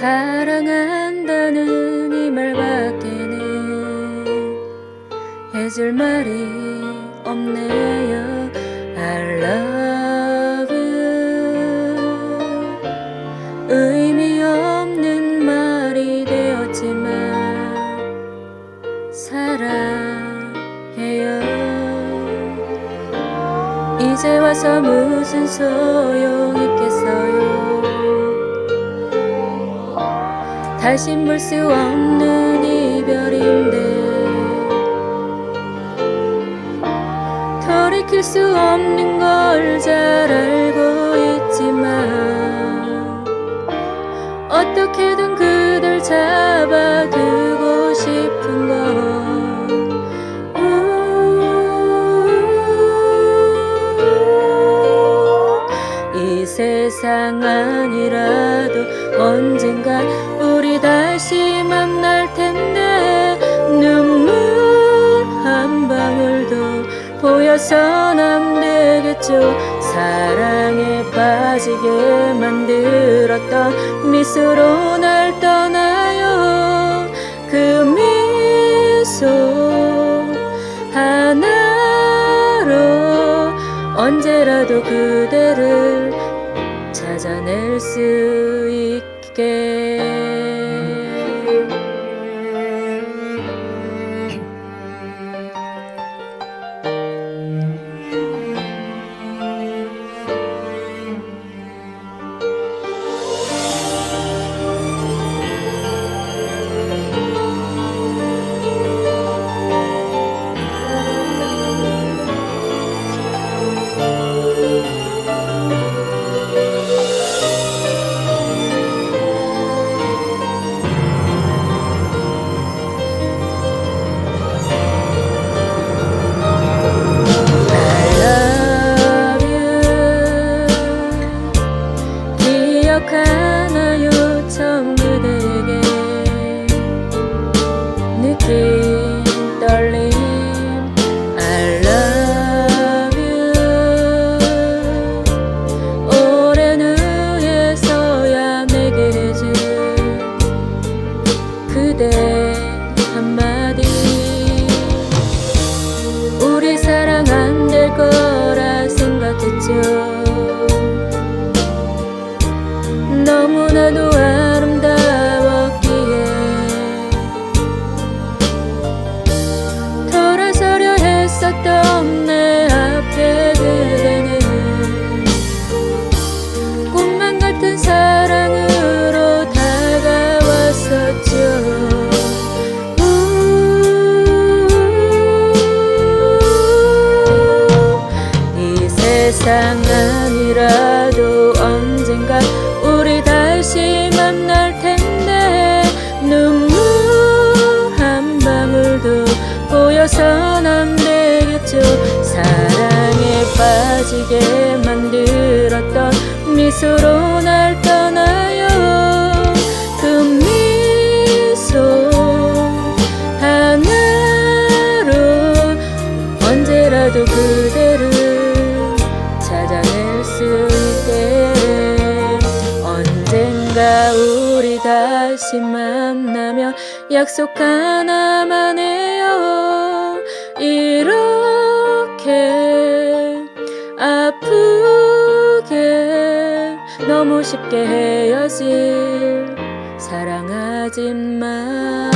사랑한다는 이 말밖에는 해줄 말이 없네요. I love you. 의미 없는 말이 되었지만 사랑해요. 이제 와서 무슨 소용이 다시 물수 없는 이별인데 돌이킬 수 없는 걸 잘 알고 있지만 어떻게든 그댈 잡 세상 아니라도 언젠가 우리 다시 만날 텐데 눈물 한 방울도 보여선 안 되겠죠. 사랑에 빠지게 만들었던 미소로 날 떠나요. 그 미소 하나로 언제라도 그대를 찾아낼 수 있게 내 앞에 그대는. 꿈만 같은 사랑으로 다가왔었죠. 이 세상 아니라도 언젠가 우리 다시 만날 텐데. 눈물 한 방울도 보여선 안 되겠죠 사랑에 빠지게 만들었던 미소로 날 떠나요. 그 미소 하나로 언제라도 그대를 찾아낼 수 있게. 언젠가 우리 다시 만나면 약속 하나만 해요. 이렇 쉽게 헤어질 사랑하지 마.